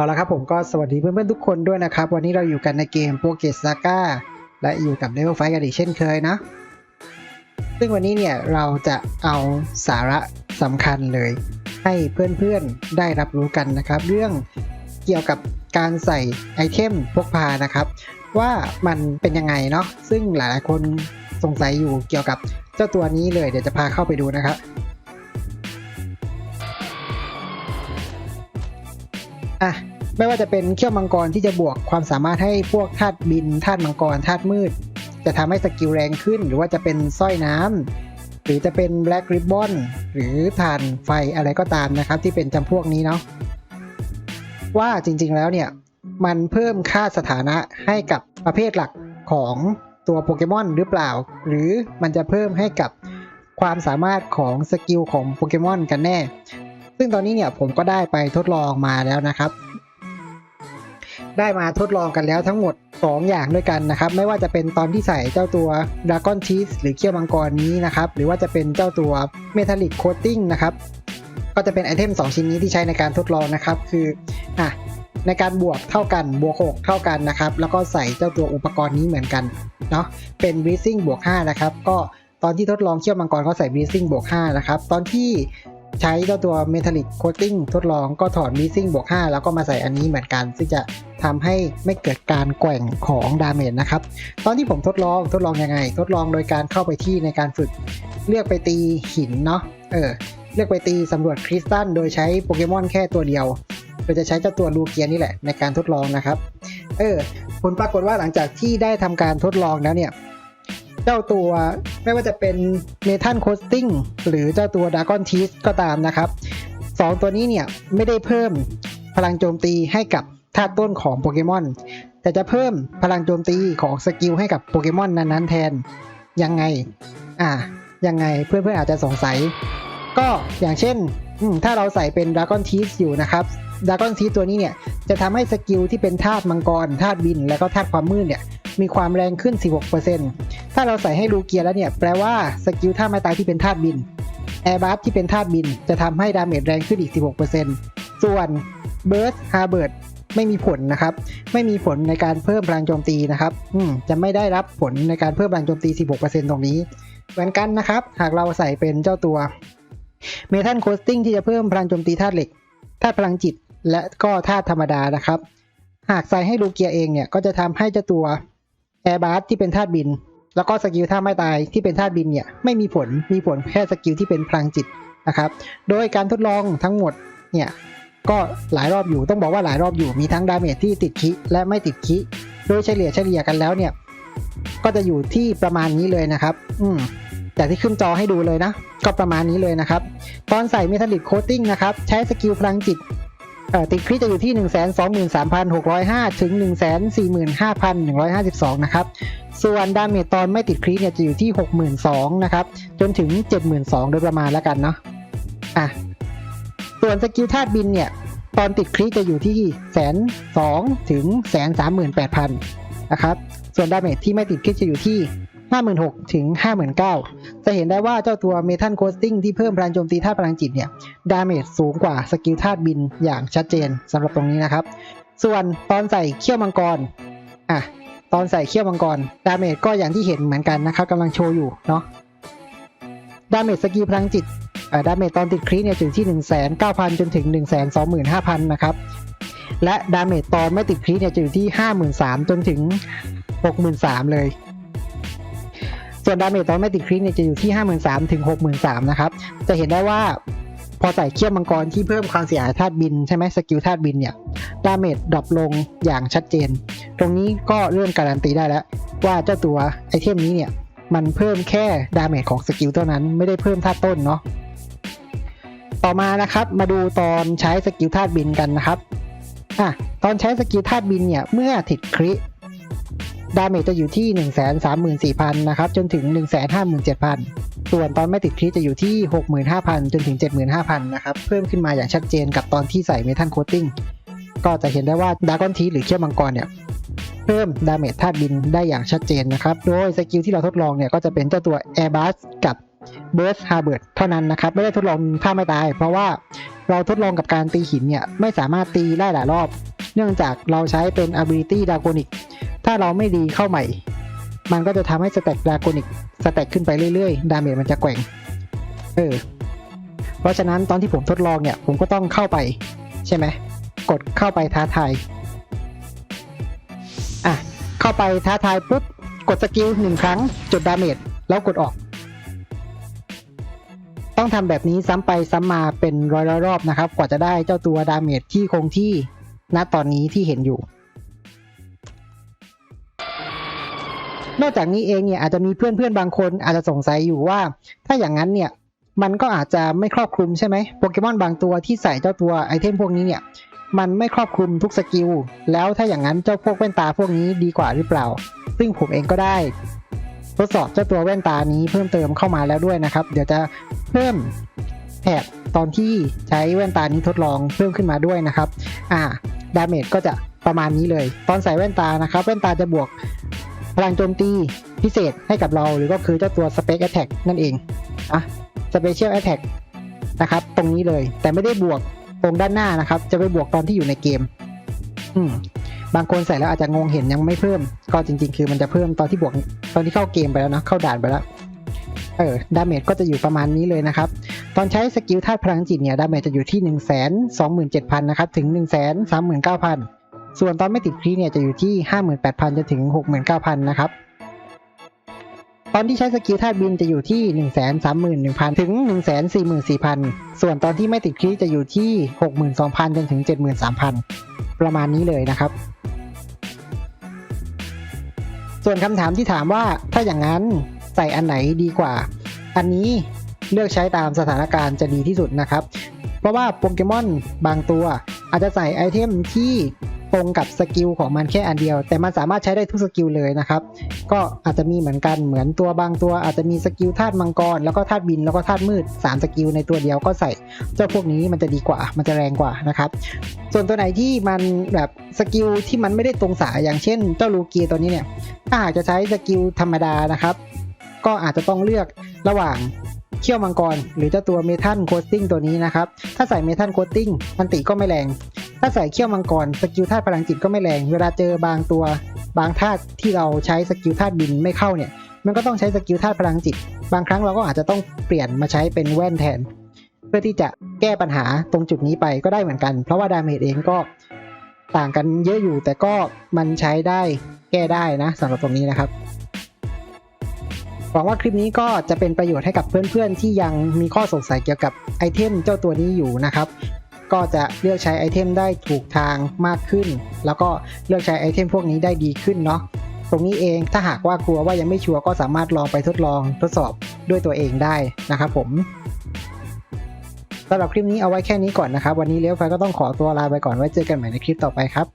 เอาละครับผมก็สวัสดีเพื่อนๆทุกคนด้วยนะครับ วันนี้เราอยู่กันในเกมโปเกสซาก้าและอยู่กับ Level 5กันอีกเช่นเคยนะ ซึ่งวันนี้เนี่ยเราจะเอาสาระสำคัญเลย ให้เพื่อนๆได้รับรู้กันนะครับ เรื่องเกี่ยวกับการใส่ไอเทมพกพานะครับ ว่ามันเป็นยังไงเนาะซึ่งหลายๆคนสงสัยอยู่เกี่ยวกับเจ้าตัวนี้เลยเดี๋ยวจะพาเข้าไปดูนะครับอะ ไม่ว่าจะเป็นเขี้ยวมังกรที่จะบวกความสามารถให้พวกธาตุบินธาตุมังกรธาตุมืด จะทำให้สกิลแรงขึ้น หรือว่าจะเป็นสร้อยน้ำหรือจะเป็นแบล็กริบบอนหรือฐานไฟอะไรก็ตามนะครับ ที่เป็นจำพวกนี้เนาะว่าจริงๆแล้วเนี่ยมันเพิ่มค่าสถานะให้กับประเภทหลักของตัวโปเกมอนหรือเปล่า หรือมันจะเพิ่มให้กับความสามารถของสกิลของโปเกมอนกันแน่ ซึ่งตอนนี้เนี่ยผมก็ได้ไปทดลองมาแล้วนะครับ ได้มาทดลองกันแล้วทั้งหมด 2 อย่างด้วยกันนะครับ ไม่ว่าจะเป็นตอนที่ใส่เจ้าตัว Dragon Cheese หรือเขี้ยวมังกรนี้นะครับ หรือว่าจะเป็นเจ้าตัว Metallic Coating นะครับ ก็จะเป็นไอเทม 2 ชิ้นนี้ที่ใช้ในการทดลองนะครับ คืออะในการบวกเท่ากันบวก6เท่ากันนะครับ แล้วก็ใส่เจ้าตัวอุปกรณ์นี้เหมือนกันเนาะเป็น Breathing บวก5นะครับ ก็ตอนที่ทดลองเขี้ยวมังกรก็ใส่ Breathing บวก5นะครับ ตอนที่ ใช้เจ้าตัว Metallic Coating ทดลองก็ถอด Breathing บวก 5 แล้วก็มาใส่อันนี้เหมือนกัน ซึ่งจะทำให้ไม่เกิดการแกว่งของดาเมจนะครับ ตอนที่ผมทดลองทดลองยังไง ทดลองโดยการเข้าไปที่ในการฝึก เลือกไปตีหินเนาะเออเลือกไปตีสำรวจคริสตัลโดยใช้โปเกมอนแค่ตัวเดียวโดยจะใช้เจ้าตัวลูเกียนี่แหละในการทดลองนะครับ เออผลปรากฏว่าหลังจากที่ได้ทำการทดลองแล้วเนี่ย เจ้าตัวไม่ว่าจะเป็นเมทัลโคสติ้งหรือเจ้าตัวดากอนทีสก็ตามนะครับสองตัวนี้เนี่ยไม่ได้เพิ่มพลังโจมตีให้กับธาตุต้นของโปเกมอน แต่จะเพิ่มพลังโจมตีของสกิลให้กับโปเกมอนนั้นๆแทน ยังไง อ่า ยังไงเพื่อนๆอาจจะสงสัย ก็อย่างเช่น ถ้าเราใส่เป็นด r a ก้อนทีสอยู่นะครับด r a ก้อนทีสตัวนี้เนี่ยจะทำให้สกิลที่เป็นธาตุมังกรธาตุบิน แล้วก็ธาตุความมืดเนี่ย มีความแรงขึ้น 16%ถ้าเราใส่ให้ลูเกียแล้วเนี่ย แปลว่าสกิลท่าไม้ตายที่เป็นธาตุบินแอร์บัฟที่เป็นธาตุบิน จะทำให้ดาเมจแรงขึ้นอีก 16%ส่วนเบิร์สฮาร์เบิร์ดไม่มีผลนะครับ ไม่มีผลในการเพิ่มพลังโจมตีนะครับอืมจะไม่ได้รับผลในการเพิ่มพลังโจมตี 16%ตรงนี้ เหมือนกันนะครับ หากเราใส่เป็นเจ้าตัวเมทัลโคสติ้งที่จะเพิ่มพลังโจมตีธาตุเหล็กธาตุพลังจิต และก็ธาตุธรรมดานะครับ หากใส่ให้ลูเกียเองเนี่ยก็จะทำให้เจ้าตัว แอร์บัสที่เป็นธาตุบิน แล้วก็สกิลท่าไม่ตายที่เป็นธาตุบินเนี่ยไม่มีผลมีผลแค่สกิลที่เป็นพลังจิตนะครับ โดยการทดลองทั้งหมดเนี่ยก็หลายรอบอยู่ต้องบอกว่าหลายรอบอยู่มีทั้งดาเมจที่ติดคิและไม่ติดคิโดยเฉลี่ยเฉลี่ยกันแล้วเนี่ยก็จะอยู่ที่ประมาณนี้เลยนะครับ อืมจากที่ขึ้นจอให้ดูเลยนะ ก็ประมาณนี้เลยนะครับ ตอนใส่เมทัลลิกโคตติ้งนะครับ ใช้สกิลพลังจิต ติดคริสจะอยู่ที่ 1 2 3 6 0 5 ถึง 1 4 5 1 5 2 นะครับ ส่วนดาเมจตอนไม่ติดคริสเนี่ยจะอยู่ที่ 62,000นะครับ จนถึง 72,000 โดยประมาณแล้วกันเนาะ อะ ส่วนสกิลธาตุบินเนี่ย ตอนติดคริสจะอยู่ที่แสนสองถึงแสนสามหมื่นแปดพันนะครับ ส่วนดาเมจที่ไม่ติดคริสจะอยู่ที่ 56,000 ถึง 59,000 จะเห็นได้ว่าเจ้าตัวเมทัลโคสติ้งที่เพิ่มพลังโจมตีธาตุพลังจิตเนี่ย ดาเมจสูงกว่าสกิลธาตุบินอย่างชัดเจนสำหรับตรงนี้นะครับ ส่วนตอนใส่เขี้ยวมังกร อะ ตอนใส่เขี้ยวมังกร ดาเมจก็อย่างที่เห็นเหมือนกันนะครับกำลังโชว์อยู่เนาะ ดาเมจสกิลพลังจิตดาเมจตอนติดคริสเนี่ยอยู่ที่ 19,000 จนถึง 125,000 นะครับ และดาเมจตอนไม่ติดคริสเนี่ยจะอยู่ที่ 53,000 จนถึง 63,000 เลย ส่วนดาเมจตอนไม่ติดคริสเนี่ยจะอยู่ที่ 53,000ถึง63,000นะครับ จะเห็นได้ว่าพอใส่เขี้ยวมังกรที่เพิ่มความเสียหายธาตุบินใช่ไหมสกิลธาตุบินเนี่ยดาเมจดรอปลงอย่างชัดเจน ตรงนี้ก็เริ่มการันตีได้แล้ว ว่าเจ้าตัวไอเทมนี้เนี่ยมันเพิ่มแค่ดาเมจของสกิลเท่านั้นไม่ได้เพิ่มธาตุต้นเนาะต่อมานะครับมาดูตอนใช้สกิลธาตุบินกันนะครับอะตอนใช้สกิลธาตุบินเนี่ยเมื่อติดคริ ดาเมจจะอยู่ที่ 1 3 4 0 0 0 นะครับ จนถึง 1 5 7 0 0 0 ส่วนตอนไม่ติดคริจะอยู่ที่ 65,000 จนถึง 75,000 นะครับ เพิ่มขึ้นมาอย่างชัดเจนกับตอนที่ใส่เมทัลโคตติ้ง ก็จะเห็นได้ว่าดากอนทีหรือเขี้ยวมังกรเนี่ย เพิ่มดาเมจธาตุบินได้อย่างชัดเจนนะครับ โดยสกิลที่เราทดลองเนี่ยก็จะเป็นเจ้าตัว Airbus กับ Burst Harvard เท่านั้นนะครับ ไม่ได้ทดลองท่าไม่ตาย เพราะว่าเราทดลองกับการตีหินเนี่ยไม่สามารถตีได้หลายรอบ เนื่องจากเราใช้เป็น ability Draconic ถ้าเราไม่ดีเข้าใหม่ มันก็จะทำให้สแต็ก Draconic สแต็กขึ้นไปเรื่อยๆ ดาเมจมันจะแกว่ง เออ เพราะฉะนั้นตอนที่ผมทดลองเนี่ย ผมก็ต้องเข้าไป ใช่ไหม กดเข้าไปท้าทาย อะ เข้าไปท้าทายปุ๊บ กดสกิลหนึ่งครั้ง จดดาเมจ แล้วกดออก ต้องทำแบบนี้ซ้ำไปซ้ำมาเป็นร้อยๆรอบนะครับ กว่าจะได้เจ้าตัวดาเมจที่คงที่ณตอนนี้ที่เห็นอยู่ นอกจากนี้เองเนี่ยอาจจะมีเพื่อนๆบางคนอาจจะสงสัยอยู่ว่า ถ้าอย่างนั้นเนี่ยมันก็อาจจะไม่ครอบคลุมใช่ไหมโปเกมอนบางตัวที่ใส่เจ้าตัวไอเทมพวกนี้เนี่ยมันไม่ครอบคลุมทุกสกิล แล้วถ้าอย่างนั้นเจ้าพวกแว่นตาพวกนี้ดีกว่าหรือเปล่า ซึ่งผมเองก็ได้ ทดสอบเจ้าตัวแว่นตานี้เพิ่มเติมเข้ามาแล้วด้วยนะครับ เดี๋ยวจะเพิ่มแถบตอนที่ใช้แว่นตานี้ทดลองเพิ่มขึ้นมาด้วยนะครับ อ่า ดาเมจก็จะประมาณนี้เลย ตอนใส่แว่นตานะครับ แว่นตาจะบวก ลังโจมตีพิเศษให้กับเราหรือก็คือเจ้าตัว Spec Attack นั่นเองอะ Special Attack นะครับ ตรงนี้เลยแต่ไม่ได้บวกตรงด้านหน้านะครับ จะไปบวกตอนที่อยู่ในเกม อืมบางคนใส่แล้วอาจจะงงเห็นยังไม่เพิ่ม ก็จริง ๆ คือมันจะเพิ่มตอนที่บวกตอนที่เข้าเกมไปแล้วนะเข้าด่านไปแล้วเออดาเมจก็จะอยู่ประมาณนี้เลยนะครับ ตอนใช้สกิลธาตุพลังจิตเนี่ยดาเมจจะอยู่ที่ 1 2 7 0 0 0 นะครับ ถึง 1 3 9 0 0 0 ส่วนตอนไม่ติดครีเนี่ยจะอยู่ที่ 58,000 จนถึง 69,000 นะครับ ตอนที่ใช้สกิลธาตุบินจะอยู่ที่ 1 3 1 0 0 0 ถึง 1 4 4 0 0 0 ส่วนตอนที่ไม่ติดครีจะอยู่ที่ 62,000 จนถึง 73,000 ประมาณนี้เลยนะครับส่วนคำถามที่ถามว่าถ้าอย่างนั้นใส่อันไหนดีกว่า อันนี้เลือกใช้ตามสถานการณ์จะดีที่สุดนะครับ เพราะว่าโปเกมอนบางตัวอาจจะใส่ไอเทมที่ ตรงกับสกิลของมันแค่อันเดียว แต่มันสามารถใช้ได้ทุกสกิลเลยนะครับ ก็อาจจะมีเหมือนกันเหมือนตัวบางตัว อาจจะมีสกิลธาตุมังกรแล้วก็ธาตุบินแล้วก็ธาตุมืด 3 สกิลในตัวเดียวก็ใส่เจ้าพวกนี้มันจะดีกว่า มันจะแรงกว่านะครับ ส่วนตัวไหนที่มันแบบสกิลที่มันไม่ได้ตรงสายอย่างเช่น เจ้าลูเกียตัวนี้เนี่ยถ้าหากจะใช้สกิลธรรมดานะครับ ก็อาจจะต้องเลือกระหว่างเขี้ยวมังกร หรือเจ้าตัวเมทัลโคสติ้งตัวนี้นะครับ ถ้าใส่เมทัลโคสติ้งมันติก็ไม่แรง ถ้าใส่เขี้ยวมังกรสกิลธาตุพลังจิตก็ไม่แรง เวลาเจอบางตัวบางธาตุที่เราใช้สกิลธาตุบินไม่เข้าเนี่ย มันก็ต้องใช้สกิลธาตุพลังจิต บางครั้งเราก็อาจจะต้องเปลี่ยนมาใช้เป็นแว่นแทน เพื่อที่จะแก้ปัญหาตรงจุดนี้ไปก็ได้เหมือนกัน เพราะว่าดาเมจเองก็ต่างกันเยอะอยู่ แต่ก็มันใช้ได้แก้ได้นะสำหรับตรงนี้นะครับหวังว่าคลิปนี้ก็จะเป็นประโยชน์ให้กับเพื่อนๆ ที่ยังมีข้อสงสัยเกี่ยวกับไอเทมเจ้าตัวนี้อยู่นะครับ ก็จะเลือกใช้ไอเทมได้ถูกทางมากขึ้น แล้วก็เลือกใช้ไอเทมพวกนี้ได้ดีขึ้นเนาะตรงนี้เองถ้าหากว่ากลัวว่ายังไม่ชัวร์ก็สามารถลองไปทดลองทดสอบด้วยตัวเองได้นะครับผมสำหรับคลิปนี้เอาไว้แค่นี้ก่อนนะครับ วันนี้เลี้ยวไฟก็ต้องขอตัวลาไปก่อนไว้เจอกันใหม่ในคลิปต่อไปครับ